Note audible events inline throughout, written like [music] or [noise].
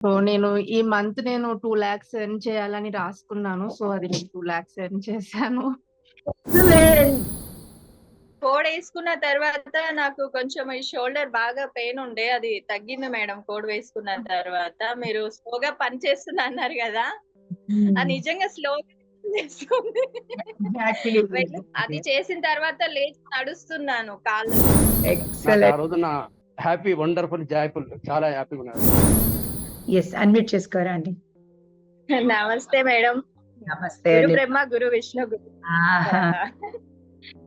So, నేను ఈ month నేను 2,00,000 ఎర్న్ చేయాలని రాసుకున్నాను. సో, అది నేను 2,00,000 ఎర్న్ చేశాను. ఎక్సలెంట్. కోడేసుకున్న తర్వాత నాకు కొంచెం ఈ షోల్డర్ బాగా పెయిన్ ఉండే. అది తగ్గింది మేడం కోడ్ వేసుకున్న తర్వాత. మీరు స్లోగా పని చేస్తున్నా అన్నారు గదా! అది. నిజంగా స్లోగా చేస్తుంది. అది చేసిన తర్వాత లేచి నడుస్తున్నాను కాళ్ళు. హ్యాపీ, వండర్‌ఫుల్, జాయ్‌ఫుల్ చాలా హ్యాపీగా ఉన్నది. యెస్. అన్‌మ్యూట్ చేసుకోరా అండి. నమస్తే మేడం. నమస్తే గురు అండి. బ్రహ్మ, గురు విష్ణు, గురు!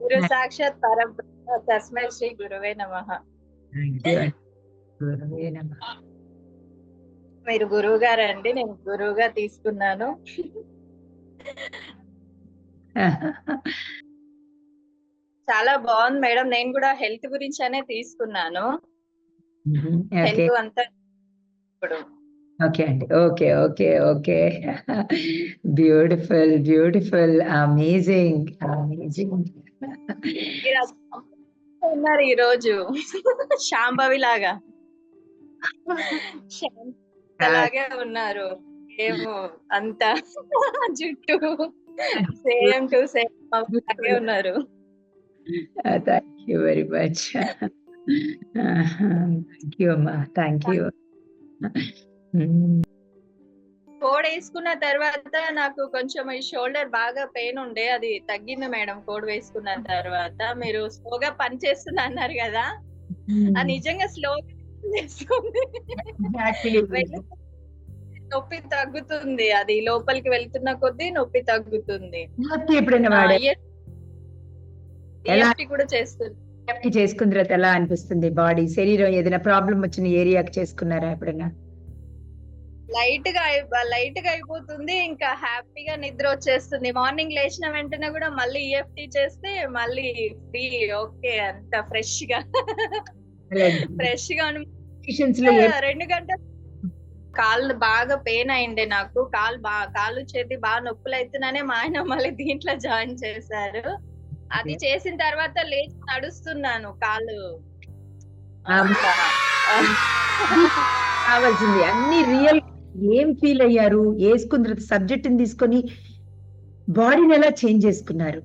గురు సాక్షాత్ పరబ్రహ్మ తస్మై శ్రీ గురువే నమః. అండి. గురువే. మీరు గురువు గారండి. నేను గురువుగా తీసుకున్నాను. చాలా బావుంది మేడం. నేను గూడా హెల్త్ గురించనే తీసుకున్నాను. హుహు. ఓకే. హెల్త్ అంతా ఇప్పుడు. ఓకే అండి. Okay. Okay. Okay. Beautiful. Beautiful. Amazing. Amazing. ఉన్నారు ఈరోజు. శాంభవిలాగా. శాంతలాగే ఉన్నారు. ఏమో అంతా జుట్టు సేమ్ టు సేమ్ అలాగే ఉన్నారు. Thank you very much. Thank you అమ్మా. Thank you. హ్మ్. కోడేసుకున్న తర్వాత నాకు కొంచెం ఈ షోల్డర్ బాగా పెయిన్ ఉండే. అది తగ్గింది మేడం కోడ్ వేసుకున్న తర్వాత. మీరు స్లోగా పని చేస్తున్నా అన్నారు గదా! అది హ్మ్. నిజంగా స్లోగా చేస్తుంది. నొప్పి తగ్గుతుంది. అది లోపలికి వెళ్తున్న కొద్దీ నొప్పి తగ్గుతుంది. ఈఎఫ్‌టి కూడా చేస్తున్నా. ఈఎఫ్‌టి చేసుకున్న తర్వాత ఎలా అనిపిస్తుంది బాడీ? శరీరం ఏదైనా ప్రాబ్లమ్ వచ్చిన ఏరియాకి చేసుకున్నారా ఎప్పుడైనా? లైట్‌గా అయి లైట్‌గా అయిపోతుంది. ఇంకా హ్యాపీగా నిద్ర వచ్చేస్తుంది. మార్నింగ్ లేచిన వెంటనే గూడా మళ్ళీ ఈఎఫ్‌టి చేస్తే మళ్ళీ ఫ్రీ ఓకే. అంత. ఫ్రెష్‌గా అను పొజిషన్స్‌లో ఏ 2 గంటలు కాళ్ళు బాగా పెయిన్ అయిండే నాకు. కాళ్ళు బా కాళ్ళు, చేతి బాగా నొప్పులైతున్నానే మా ఆయన మళ్ళీ దీంట్లో జాయిన్ చేశారు. అది. చేసిన తర్వాత లేచి నడుస్తున్నాను! అంతా కావాల్సింది. అన్ని రియల్ ఏం ఫీల్ అయ్యారు? ఏసుకున్న తర్వాత సబ్జెక్ట్‌ని తీసుకొని బాడీని ఎలా చేంజ్ చేసుకున్నారు?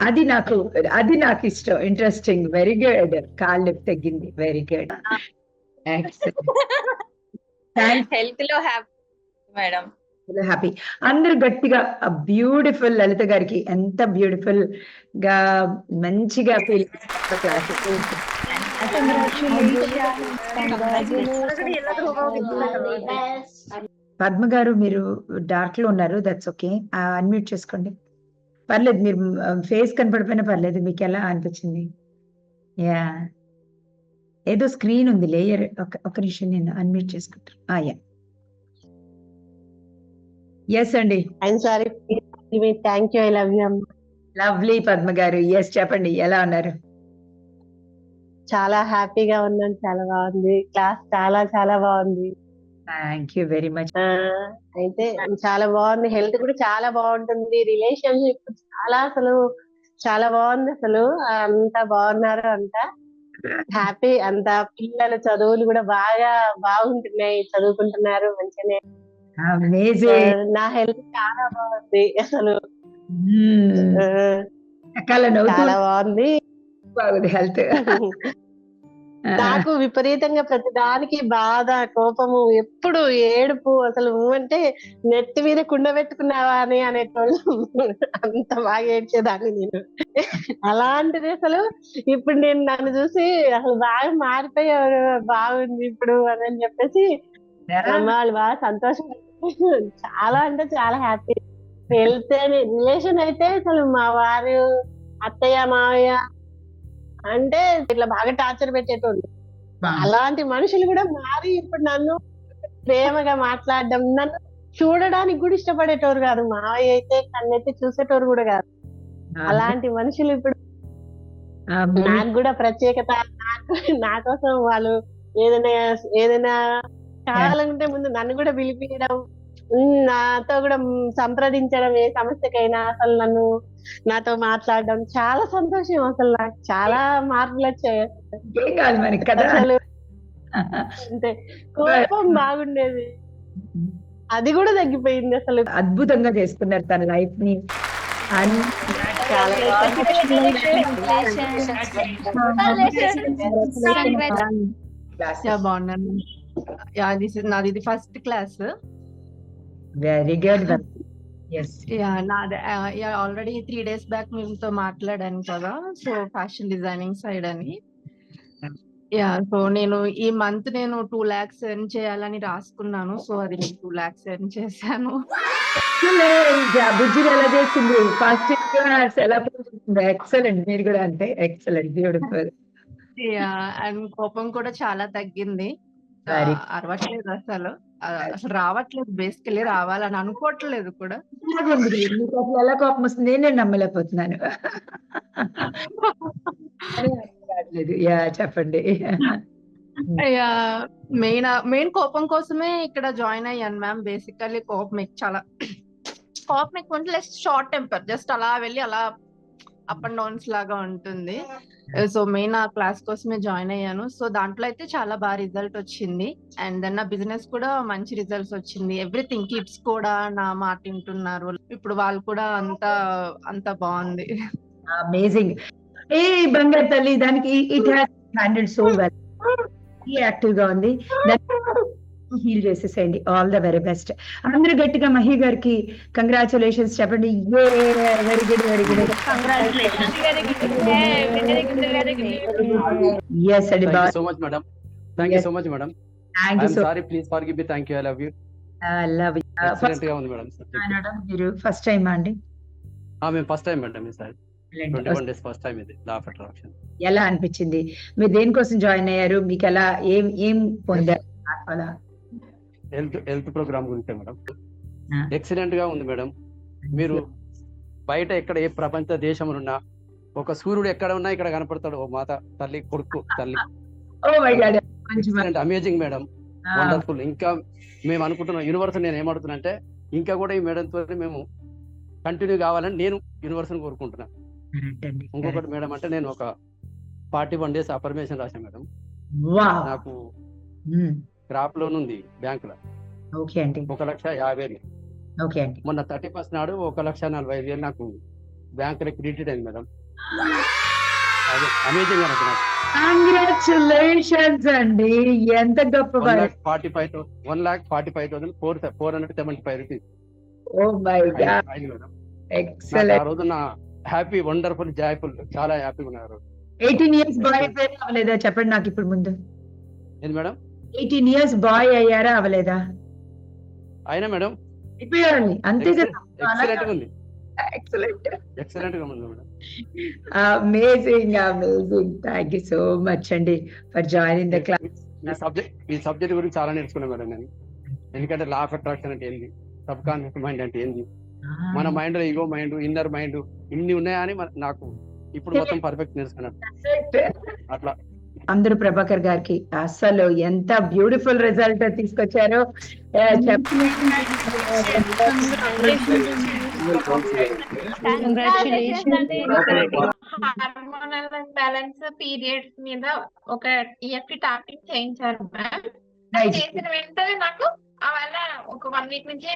అది నాకు అది నాకిష్టం. ఇంట్రెస్టింగ్. Very good. కాళ్ళు నొప్పి తగ్గింది. Very good. థాంక్స్. హెల్త్‌లో హ్యాపీ మేడం. హ్యాపీ. అందరూ గట్టిగా ఆ బ్యూటిఫుల్ లలిత గారికి ఎంత బ్యూటిఫుల్‌గా మంచిగా ఫీల్ క్లాస్. పద్మ గారు మీరు డార్క్‌లో ఉన్నారు. That's okay. అన్‌మ్యూట్ చేసుకోండి. పర్లేదు మీరు ఫేస్ కనపడకపోయినా పర్లేదు. మీకెలా అనిపించింది? యాహ్! ఏదో స్క్రీన్ ఉంది లేయర్ ఒక ఒక నిమిషం నేను అన్‌మ్యూట్ చేసుకుంటాను. ఆ! యాహ్! యెస్ అండి. I'm sorry thank you. I love you. Lovely Padma గారు. యెస్ చెప్పండి. ఎలా ఉన్నారు? చాలా హ్యాపీగా ఉన్నాను. చాలా బాగుంది. క్లాస్ చాలా చాలా బాగుంది. Thank you very much. అయితే చాలా బాగుంది. హెల్త్ కూడా చాలా బాగుంటుంది. రిలేషన్‌షిప్ చాలా అసలు చాలా బాగుంది అసలు. అంతా బాగున్నారు అంతా. హ్యాపీ అంతా పిల్లల చదువులు కూడా బాగా బాగుంటున్నాయి. చదువుకుంటున్నారు మంచిగానే. నా హెల్త్ చాలా బాగుంది అసలు. నవ్వుతూ చాలా బాగుంది. బాగుంది హెల్త్. నాకు విపరీతంగా ప్రతిదానికి బాధ, కోపము, ఎప్పుడు ఏడుపు అసలు ఊ అంటే నెత్తి మీద కుండ పెట్టుకున్నావా అని అనేటోళ్ళు. అంత బాగా ఏడ్చేదాన్ని నేను. అలాంటిది అసలు ఇప్పుడు నేను నన్ను చూసి అసలు బాగా మారిపోయావు బాగుంది ఇప్పుడు అని చెప్పేసి వాళ్ళు బాగా సంతోషపడ్డారు. చాలా అంటే చాలా హ్యాపీ. హెల్త్ అని రిలేషన్ అయితే అసలు మా వారు, అత్తయ్య, మావయ్య అంటే ఇట్లా బాగా టార్చర్ పెట్టేటోళ్ళు. అలాంటి మనుషులు కూడా మారి ఇప్పుడు నన్ను ప్రేమగా మాట్లాడడం, నన్ను చూడడానికి కూడా ఇష్టపడేటోరు కాదు. మావయ్య అయితే కన్నెత్తి చూసేటోరు కూడా కాదు. అలాంటి మనుషులు ఇప్పుడు. నాకు కూడా ప్రత్యేకత నాకు నా కోసం వాళ్ళు ఏదైనా ఏదైనా కావాలంటే ముందు నన్ను కూడా పిలిపియడం, హ్మ్. నాతో కూడా సంప్రదించడం ఏ సమస్యకైనా అసలు నన్ను నాతో మాట్లాడడం చాలా సంతోషం అసలు నాకు. చాలా మనకి కదా! అసలు [laughs] అంతే. కోపం బాగుండేది. అది కూడా తగ్గిపోయింది అసలు. అద్భుతంగా చేసుకున్నారు తన లైఫ్ని. బాగున్నాను. నాది ఇది first class very good already three days back మీతో మాట్లాడాను కదా సో ఫ్యాషన్ డిజైనింగ్ సైడ్ అని. యా సో నేను ఈ మంత్ నేను టూ లాక్స్ ఎర్న్ చేయాలని రాసుకున్నాను సో అది నేను టూ లాక్స్ ఎర్న్ చేశాను. బుజ్జి ఎలా చేసింది? ఫస్ట్ ఎక్సలెంట్ మీరు కూడా అంతే ఎక్సలెంట్ బ్యూటిఫుల్ యా అండ్ కోపం కూడా చాలా తగ్గింది. అరవట్లేదు అసలు. అసలు రావట్లేదు బేసికలీ రావాలని అనుకోవట్లేదు కూడా. మీకు అసలు ఎలా కోపం వస్తుంది? నేను నమ్మలేకపోతున్నాను. యా చెప్పండి. మెయిన్ మెయిన్ కోపం కోసమే ఇక్కడ జాయిన్ అయ్యాను మ్యామ్. బేసికల్లీ కోపం చాలా కోపం ఎక్కువ ఉంటే లెస్ షార్ట్ టెంపర్. జస్ట్ అలా వెళ్ళి అలా అప్ అండ్ డౌన్స్ లాగా ఉంటుంది సో మెయిన్ ఆ క్లాస్ కోసమే జాయిన్ అయ్యాను సో దాంట్లో అయితే చాలా బాగా రిజల్ట్ వచ్చింది అండ్ దెన్ నా బిజినెస్ కూడా మంచి రిజల్ట్స్ వచ్చింది ఎవ్రీథింగ్ కిడ్స్ కూడా నా మాట వింటున్నారు ఇప్పుడు వాళ్ళు కూడా అంత అంత బాగుంది అమేజింగ్ ఏ బంగారు తల్లి దానికి it has handle so well యాక్టివ్గా ఉంది హీల్ చేసేసేయండి. ఆల్ ద వెరీ బెస్ట్ అందరూ గట్టిగా మహి గారికి కంగ్రాచులేషన్స్ చెప్పండి. Very good very good yes అండి you so much madam thank you Yes. So much madam thank you sorry please forgive thank you I love you love excellent first time అండి? మేము first time madam ఈసారి ఎలా అనిపించింది? మీరు దేనికోసం join అయ్యారు? మీకు ఎలా ఏం ఏం పొందారు? హెల్త్ హెల్త్ ప్రోగ్రామ్ గురించి మేడం. ఎక్సలెంట్గా ఉంది మేడం. మీరు బయట ఎక్కడ ఏ ప్రపంచ దేశంలో ఉన్నా ఒక సూర్యుడు ఎక్కడ ఉన్నా ఇక్కడ కనపడతాడు. ఓ మాత తల్లి కొడుకు తల్లి. Amazing madam. వండర్ఫుల్ ఇంకా మేము అనుకుంటున్నాం యూనివర్స్ నేను ఏమడుతున్నా అంటే ఇంకా కూడా ఈ మేడం తో మేము కంటిన్యూ కావాలని నేను యూనివర్స్ కోరుకుంటున్నాను. ఇంకొకటి మేడం అంటే నేను ఒక ఫార్టీ వన్ డేస్ అఫర్మేషన్ రాశాను మేడం. నాకు క్రాప్ లోన్ ఉంది బ్యాంక్లో ఓకే అండి. ఒక లక్ష యాభై వేలు. ఓకే అండి. మొన్న థర్టీ ఫస్ట్ నాడు ఒక లక్ష నలభై ఐదు వేలు నాకు బ్యాంక్లో క్రెడిట్ అయింది మేడం. అదే అమేజింగ్ నాకు. కంగ్రాచులేషన్స్ అండి. ఎంత గొప్ప forty five thousand one lakh forty five thousand four four hundred seventy five rupees. Oh my God. Excellent ఆ రోజు నా హ్యాపీ వండర్ఫుల్ జాయ్ఫుల్ చాలా హ్యాపీగా ఉన్నారు ఎయిటీన్ ఇయర్స్ బాయ్ అవలేదా చెప్పండి నాకు ఇప్పుడు ముందు. ఏంది మేడం? ఎయిటీన్ ఇయర్స్ బాయ్ అయ్యారా అవలేదా? అయినా మేడం. అయిపోయారండి. అంతే కదా. ఎక్సలెంట్ ఎక్సలెంట్ ఎక్సలెంట్గా ఉంది madam. Amazing amazing thank you so much అండి ఫర్ జాయినింగ్ ద క్లాస్ ఈ సబ్జెక్ట్ ఈ సబ్జెక్ట్ గురించి చాలా నేర్చుకున్నాను మేడం నేను. ఎందుకంటే లా ఆఫ్ అట్రాక్షన్ అంటే ఏంది? సబ్ కాన్షియస్ మైండ్ అంటే ఏంది? మన మైండ్లో ఇగో మైండ్ ఇన్నర్ మైండ్ ఇన్ని ఉన్నాయా అని మన- నాకు ఇప్పుడు మొత్తం పర్ఫెక్ట్ నేర్చుకున్నాను. అట్లా. అందరూ ప్రభాకర్ గారికి అసలు ఎంత బ్యూటిఫుల్ రిజల్ట్ తీసుకొచ్చారో హార్మోనల్ బ్యాలెన్స్ పీరియడ్స్ మీద ఒక ఈఎఫ్టి టాపిక్ చేయించారు మ్యామ్. చేసిన వెంటనే నాకు అవల్ల ఒక వన్ వీక్ నుంచి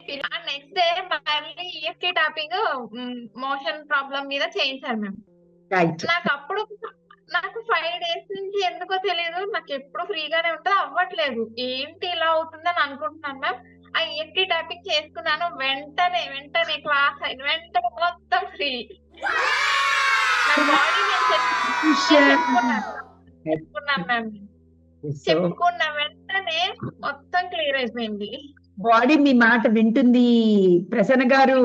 నెక్స్ట్ డే మళ్ళీ ఈఎఫ్టి టాపిక్ మోషన్ ప్రాబ్లం మీద చేయించారు మ్యామ్ రైట్ నాకు అప్పుడు నాకు ఫైవ్ డేస్ నుంచి ఎందుకో తెలియదు నాకు ఎప్పుడు ఫ్రీగానే ఉంటుంది. అవ్వట్లేదు. ఏంటి ఇలా అవుతుందని అనుకుంటున్నాను మ్యామ్ ఆ ఈఎఫ్టి టాపిక్ చేసుకున్నాను. వెంటనే వెంటనే క్లాస్ అయిన వెంటనే మొత్తం ఫ్రీ నా బాడీ నేను చెప్పుకున్నాను. మ్యామ్ చెప్పుకున్న వెంటనే మొత్తం క్లియర్ అయిపోయింది. బాడీ మీ మాట వింటుంది. ప్రసన్న గారు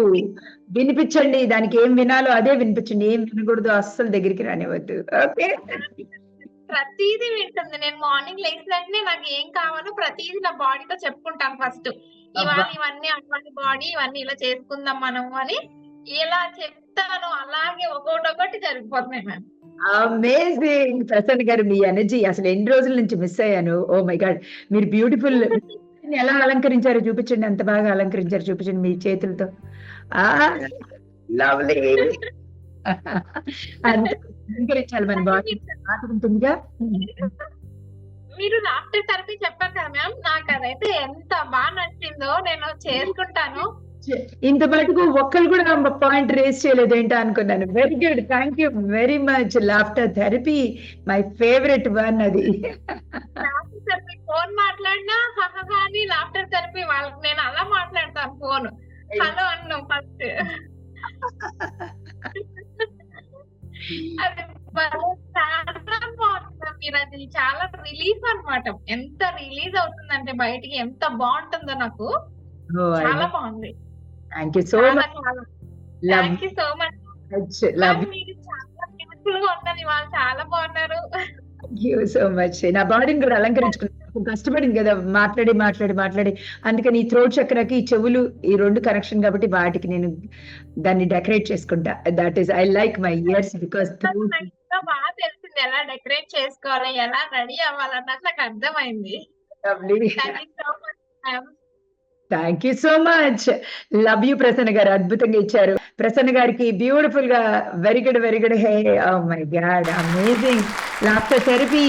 వినిపించండి దానికి ఏం వినాలో అదే వినిపించండి. ఏం వినకూడదు అస్సలు దగ్గరికి రానివ్వద్దు. ఓకే? ప్రతిదీ వింటుంది. నేను మార్నింగ్ లేచిన వెంటనే నాకు ఏం కావాలో ప్రతిదీ నా బాడీతో చెప్పుకుంటాను ఫస్ట్. ఇవాళ ఇవన్నీ అవ్వాలి బాడీ ఇవన్నీ ఇలా చేసుకుందాం మనం అని ఇలా చెప్తాను. అలాగే ఒకటి ఒకటి జరిగిపోతున్నాయి మ్యామ్ అమేజింగ్ ప్రసన్న గారు మీ ఎనర్జీ అసలు ఎన్ని రోజుల నుంచి మిస్ అయ్యాను? ఓ మై గాడ్ మీరు బ్యూటిఫుల్ ఎలా అలంకరించారో చూపించండి. ఎంత బాగా అలంకరించారు చూపించండి మీ చేతులతో. ఆ! లవ్లీ [laughs] అంత అలంకరించాలి మన బాడీ ఉంటుందిగా మీరు లాఫ్టర్ థెరపీ చెప్పారు కదా మ్యామ్. నాకు అదైతే ఎంత బాగా నచ్చిందో నేను చేసుకుంటాను. ఇంత మటుకు ఒక్కరు కూడా పాయింట్ రేస్ చేయలేదు ఏంటో అనుకున్నాను. Very good. Thank you very much. Laughter therapy my favourite one అది. అని లాఫ్టర్ థెరపీ వాళ్ళకి నేను అలా మాట్లాడతాను ఫోన్. హలో అన్నాం ఫస్ట్. అది మీరు. అది చాలా రిలీఫ్ అన్నమాట. ఎంత రిలీజ్ అవుతుందంటే బయటికి ఎంత బాగుంటుందో నాకు. చాలా బాగుంది. Thank you so much thank you so much మీరు చాలా బ్యూటిఫుల్గా చాలా బాగున్నారు. యూ సో మచ్ నా బాడీని కూడా అలంకరించుకున్నాను కష్టపడింది కదా మాట్లాడి మాట్లాడి మాట్లాడి. అందుకని ఈ థ్రోట్ చక్రకి ఈ చెవులు ఈ రెండు కనెక్షన్ కాబట్టి వాటికి నేను దాన్ని డెకరేట్ చేసుకుంటా. That is I like my years because బాగా తెలిసింది ఎలా డెకరేట్ చేసుకోవాలి ఎలా రెడీ అవ్వాలన్నది నాకు అర్థమైంది. Thank you so much you love you Prasanna గారు. అద్భుతంగా ఇచ్చారు. ప్రసన్న గారికి బ్యూటిఫుల్గా very good very good hey my God amazing laughter therapy